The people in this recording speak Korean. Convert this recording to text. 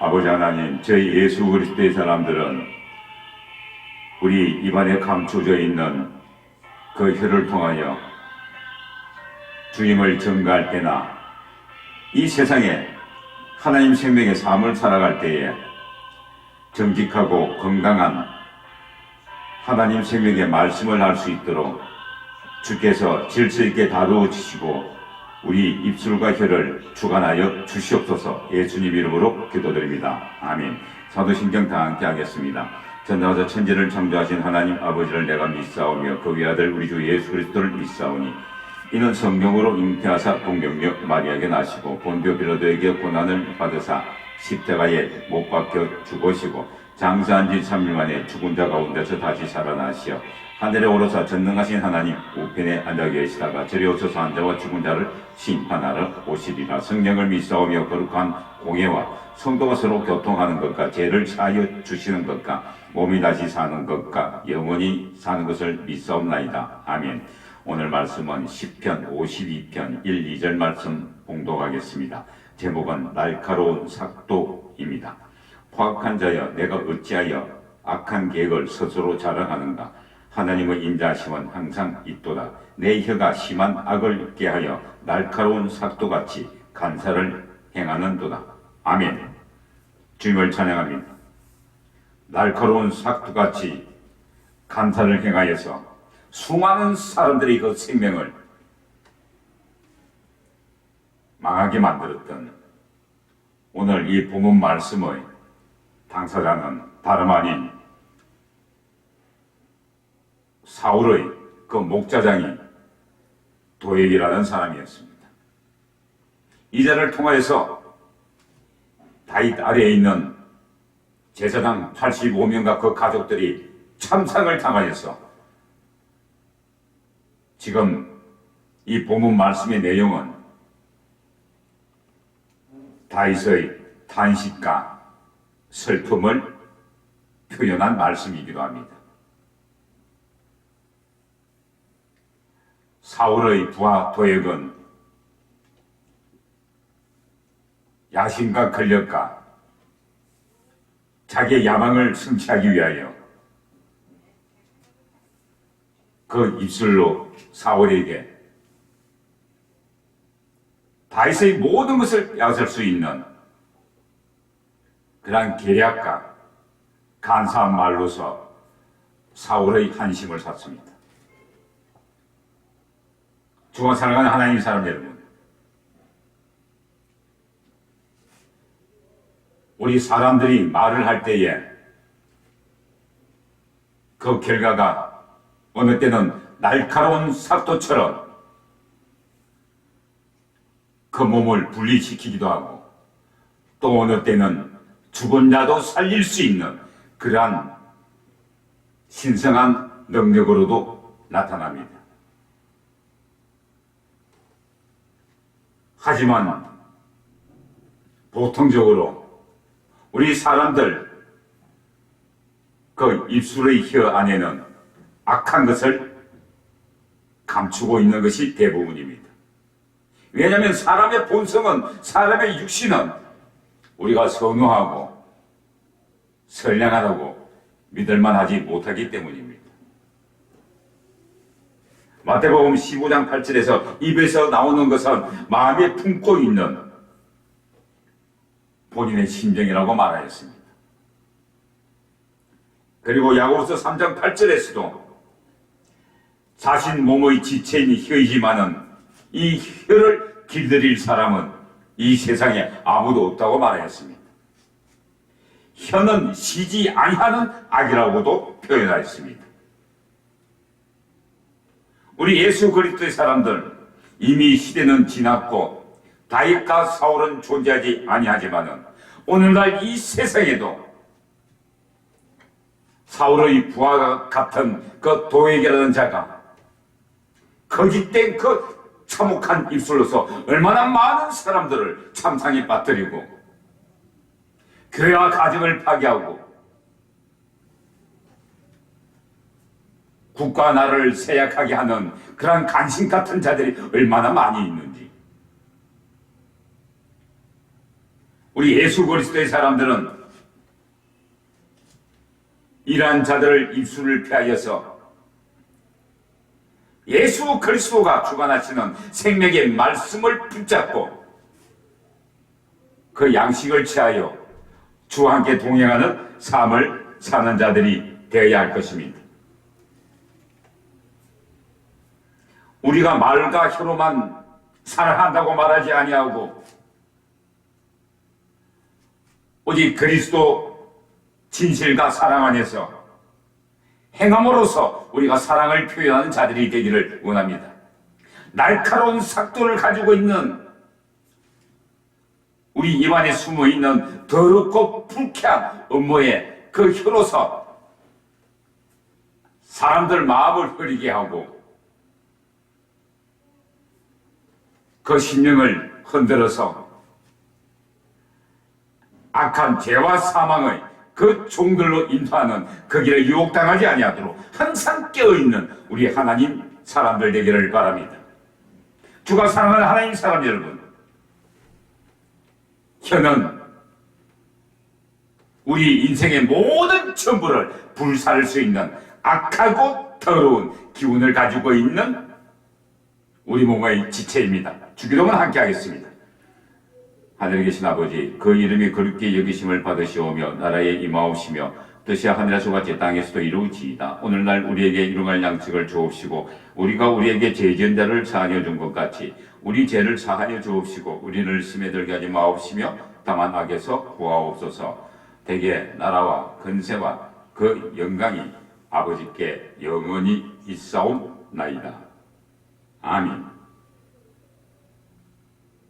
아버지 하나님, 저희 예수 그리스도의 사람들은 우리 입안에 감춰져 있는 그 혀를 통하여 주님을 증거할 때나 이 세상에 하나님 생명의 삶을 살아갈 때에 정직하고 건강한 하나님 생명의 말씀을 할 수 있도록 주께서 질서 있게 다루어 주시고 우리 입술과 혀를 주관하여 주시옵소서 예수님 이름으로 기도드립니다. 아멘. 사도신경 다 함께 하겠습니다. 전능하사 천지를 창조하신 하나님 아버지를 내가 믿사오며 그 위아들 우리 주 예수 그리스도를 믿사오니 이는 성령으로 잉태하사 동경력 마리아에게 나시고 본디오 빌라도에게 고난을 받으사 십자가에 못 박혀 죽으시고 장사한 지 3일 만에 죽은 자 가운데서 다시 살아나시어 하늘에 오르사 전능하신 하나님 우편에 앉아 계시다가 저리 오셔서 앉아와 죽은 자를 심판하러 오시리라 성령을 믿사오며 거룩한 공예와 성도가 서로 교통하는 것과 죄를 사하여 주시는 것과 몸이 다시 사는 것과 영원히 사는 것을 믿사옵나이다. 아멘. 오늘 말씀은 10편 52편 1, 2절 말씀 봉독하겠습니다. 제목은 날카로운 삭도입니다. 포악한 자여 내가 어찌하여 악한 계획을 스스로 자랑하는가 하나님의 인자하심은 항상 있도다. 내 혀가 심한 악을 깨하여 날카로운 삭도같이 간사를 행하는도다. 아멘. 주님을 찬양합니다. 날카로운 삭도같이 간사를 행하여서 수많은 사람들이 그 생명을 망하게 만들었던 오늘 이 본문 말씀의 당사자는 다름 아닌 사울의 그 목자장이 도엘이라는 사람이었습니다. 이 자를 통하여서 다윗 아래에 있는 제사장 85명과 그 가족들이 참상을 당하여서 지금 이 본문 말씀의 내용은 다윗의 탄식과 슬픔을 표현한 말씀이기도 합니다. 사울의 부하 도액은 야심과 권력과 자기의 야망을 성취하기 위하여 그 입술로 사울에게 다윗의 모든 것을 빼앗을 수 있는 그러한 계략과 간사한 말로서 사울의 한심을 샀습니다. 주가 사랑하는 하나님 사람 여러분, 우리 사람들이 말을 할 때에 그 결과가 어느 때는 날카로운 삭도처럼 그 몸을 분리시키기도 하고 또 어느 때는 죽은 자도 살릴 수 있는 그러한 신성한 능력으로도 나타납니다. 하지만 보통적으로 우리 사람들 그 입술의 혀 안에는 악한 것을 감추고 있는 것이 대부분입니다. 왜냐하면 사람의 본성은 사람의 육신은 우리가 선호하고 선량하다고 믿을만 하지 못하기 때문입니다. 마태복음 15장 8절에서 입에서 나오는 것은 마음에 품고 있는 본인의 심정이라고 말하였습니다. 그리고 야고보서 3장 8절에서도 자신 몸의 지체인 혀이지만은 이 혀를 길들일 사람은 이 세상에 아무도 없다고 말하였습니다. 혀는 쉬지 아니하는 악이라고도 표현하였습니다. 우리 예수 그리스도의 사람들 이미 시대는 지났고 다윗과 사울은 존재하지 아니하지만은 오늘날 이 세상에도 사울의 부하가 같은 그 도액이라는 자가 거짓된 그 참혹한 입술로서 얼마나 많은 사람들을 참상에 빠뜨리고 교회와 가정을 파괴하고 국가 나라를 세약하게 하는 그러한 간신 같은 자들이 얼마나 많이 있는지 우리 예수 그리스도의 사람들은 이러한 자들을 입술을 피하여서 예수 그리스도가 주관하시는 생명의 말씀을 붙잡고 그 양식을 취하여 주와 함께 동행하는 삶을 사는 자들이 되어야 할 것입니다. 우리가 말과 혀로만 사랑한다고 말하지 아니하고 오직 그리스도 진실과 사랑 안에서 행함으로써 우리가 사랑을 표현하는 자들이 되기를 원합니다. 날카로운 삭도를 가지고 있는 우리 입안에 숨어 있는 더럽고 불쾌한 업무에 그 혀로서 사람들 마음을 흐리게 하고 그 심령을 흔들어서 악한 죄와 사망의 그 종들로 인도하는 그 길에 유혹당하지 아니하도록 항상 깨어있는 우리 하나님 사람들 되기를 바랍니다. 주가 사랑하는 하나님 사람 여러분, 혀는 우리 인생의 모든 전부를 불살을 수 있는 악하고 더러운 기운을 가지고 있는 우리 몸의 지체입니다. 주기도문 함께 하겠습니다. 하늘에 계신 아버지 그 이름이 그렇게 여기심을 받으시오며 나라에 임하옵시며 뜻이 하늘에서 같이 땅에서도 이루어지이다. 오늘날 우리에게 일용할 양식을 주옵시고 우리가 우리에게 죄지은 자를 사하여 준 것 같이 우리 죄를 사하여 주옵시고 우리를 심에 들게 하지 마옵시며 다만 악에서 구하옵소서 대개 나라와 근세와 그 영광이 아버지께 영원히 있사옵나이다. 아멘